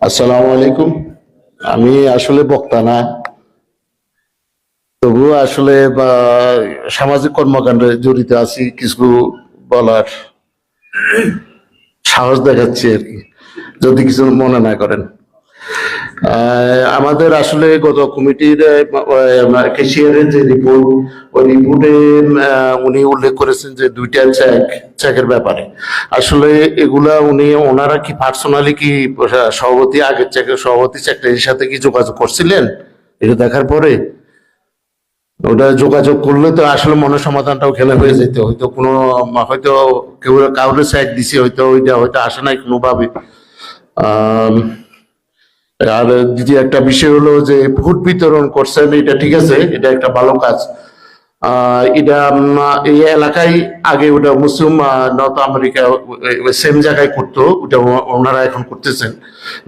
আসসালামু আলাইকুম। আমি আসলে বক্তা না। তবুও আসলে বা, সামাজিক কর্মকাণ্ডে জড়িত আছি কিছু বলার সাহস দেখাচ্ছি আর কি। যদি কিছু মনে না করেন। আমাদের আসলে গত কমিটির কেশিয়ারের যে রিপোর্ট ওই রিপোর্টে উনি উল্লেখ করেছেন যে দুইটা চেক চেকের ব্যাপারে। আসলে এগুলা উনি ওনারা কি পার্সোনালি কি সভাপতি আগের চেকের সভাপতি সেক্রেটারির সাথে কি যোগাযোগ করছিলেন? এটা দেখার পরে? ওটা যোগাযোগ করলে তো আসলে মনের সমাধানটাও খেলা হয়ে যেত। হয়তো কোনো হয়তো কেউ কাউরে চেক দিছে হয়তো ওইটা হয়তো আসে নাই কোনোভাবে। আম, আর দ্বিতীয় একটা বিষয় হলো যে ভোট বিতরণ করছেন এটা ঠিক আছে, এটা একটা ভালো কাজ। এটা এই এলাকায় আগে ওটা মুসলিম নর্থ আমেরিকা সেম জায়গায় করতো, ওটা ওনারা এখন করতেছেন।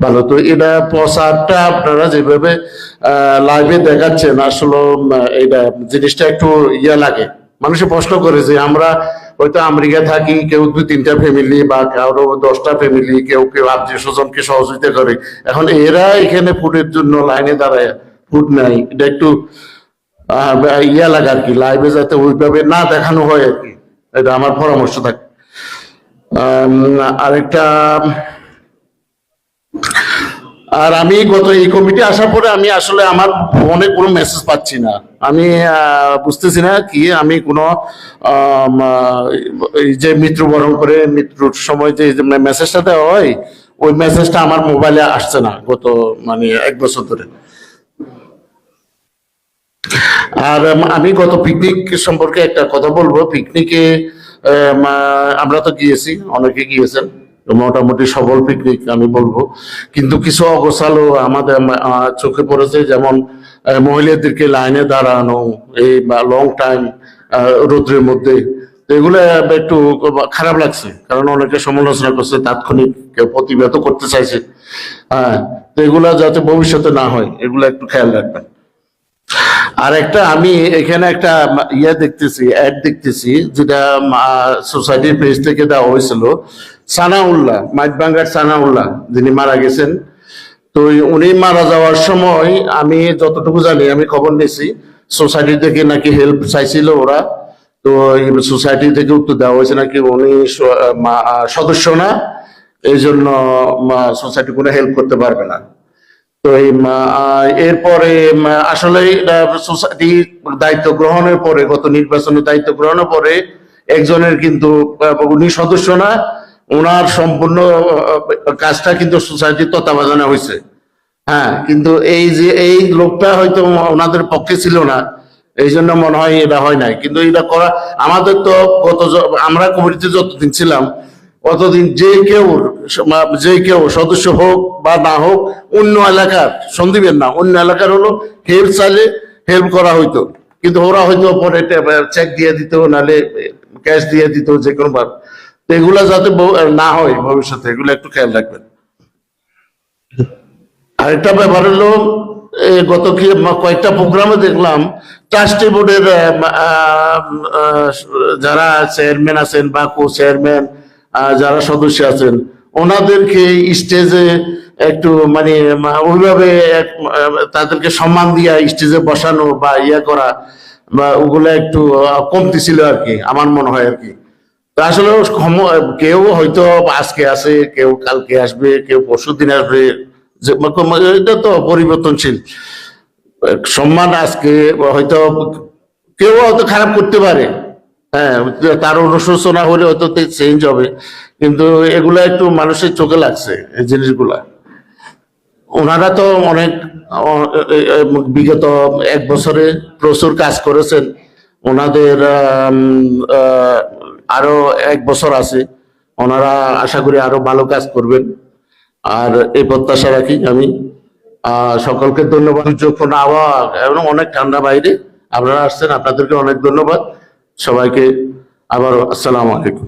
ভালো, তো এটা প্রচারটা আপনারা যেভাবে লাইভে দেখাচ্ছেন, আসলে এটা জিনিসটা একটু ইয়া লাগে। মানুষে প্রশ্ন করে যে আমরা হয়তো আমেরিকা থাকি, কেউ দুই তিনটা ফ্যামিলি বা কারও দশটা ফ্যামিলি কেউ কেউ আত্মীয় স্বজনকে সহযোগিতা করে। এখন এরা এখানে ফুডের জন্য লাইনে দাঁড়ায়। ফুড নাই। এটা একটু ইয়া লাগে আর কি। লাইভে যাতে ওইভাবে না দেখানো হয় আর কি। এটা আমার পরামর্শ থাকে। আরেকটা, আর আমি গত এই কমিটি আসার পরে আমি আসলে আমার ফোনে কোনো মেসেজ পাচ্ছি না। আমি বুঝতেছি না কি আমি কোনো যে মৃত্যুবরণ করে মৃত্যুর সময় যে মেসেজটা দেওয়া হয়, ওই মেসেজটা আমার মোবাইলে আসছে না গত মানে এক বছর ধরে। আর, আমি গত পিকনিক সম্পর্কে একটা কথা বলব। পিকনিকে আমরা তো গিয়েছি, অনেকে গিয়েছেন। মোটামুটি সবল পিকনিক আমি বলব। কিন্তু কিছু অগোছালো আমাদের চোখে পড়েছে, যেমন মহিলাদেরকে লাইনে দাঁড়ানো, এই লং টাইম রোদ্রের মধ্যে। এগুলো একটু খারাপ লাগছে, কারণ অনেকে সমালোচনা করছে, তাৎক্ষণিক কেউ প্রতিবাদ করতে চাইছে। হ্যাঁ তো এগুলা যাতে ভবিষ্যতে না হয়, এগুলো একটু খেয়াল রাখবেন। আর একটা আমি এখানে একটা ইয়ে দেখতেছি অ্যাড দেখতেছি, যেটা সোসাইটির পেজ থেকে দেওয়া হয়েছিল। সানাউল্লাহ মাইটবাঙ্গার সানাউল্লাহ, যিনি মারা গেছেন। তো উনি মারা যাওয়ার সময়, আমি যতটুকু জানি, আমি খবর নিয়েছি সোসাইটি থেকে নাকি হেল্প চাইছিল ওরা। তো সোসাইটি থেকে উত্তর দেওয়া হয়েছে নাকি উনি সদস্য না এই জন্য সোসাইটি কোনো হেল্প করতে পারবে না। তো এরপরে আসলে সোসাইটি দায়িত্ব গ্রহণের পরে, গত নির্বাচনের দায়িত্ব গ্রহণের পরে, একজনের কিন্তু উনি সদস্য না ওনার সম্পূর্ণ কাজটা কিন্তু সোসাইটির তত্ত্বাবধানে হয়েছে। হ্যাঁ কিন্তু এই যে, এই লোকটা হয়তো ওনাদের পক্ষে ছিল না, এই জন্য মনে হয় এটা হয় নাই। কিন্তু এটা করা, আমাদের তো গত আমরা কমিটিতে যতদিন ছিলাম অতদিন যে কেউ যে কেউ সদস্য হোক বা না হোক, অন্য এলাকার সন্দীপের না, অন্য এলাকার হলো হেল্প চাইলে হেল্প করা হইতো। কিন্তু ওরা হয়তো পরে চেক দিয়ে দিত, নাহলে ক্যাশ দিয়ে দিত যে কোনো তো এগুলা যাতে না হয় ভবিষ্যতে, এগুলো একটু খেয়াল রাখবেন। আরেকটা ব্যাপার হলো গত কি কয়েকটা প্রোগ্রামে দেখলাম ট্রাস্টি বোর্ডের যারা চেয়ারম্যান আছেন বা কো চেয়ারম্যান যারা সদস্য আছেন, ওনাদেরকে স্টেজে একটু মানে ওইভাবে তাদেরকে সম্মান দিয়া স্টেজে বসানো বা ইয়া করা বা ওগুলো একটু কমতি ছিল আর কি, আমার মনে হয় আর কি। আসলে কেউ হয়তো আজকে আসে কেউ কালকে আসবে, কেউ পরশু দিন আসবে এটা তো পরিবর্তনশীল। সম্মান আজকে হয়তো কেউ হয়তো খারাপ করতে পারে হ্যাঁ তার অনুশোচনা হলে হয়তো চেঞ্জ হবে। কিন্তু এগুলা একটু মানুষের চোখে লাগছে, এই জিনিসগুলা। ওনারা তো অনেক বিগত এক বছরে প্রচুর কাজ করেছেন। ওনাদের আরও এক বছর আছে। ওনারা আশা করি আরও ভালো কাজ করবেন। আর এই প্রত্যাশা রাখি আমি। সকলকে ধন্যবাদ। যখন আবহাওয়া এবং অনেক ঠান্ডা বাইরে, আপনারা আসছেন, আপনাদেরকে অনেক ধন্যবাদ। সবাইকে আবার আসসালামু আলাইকুম।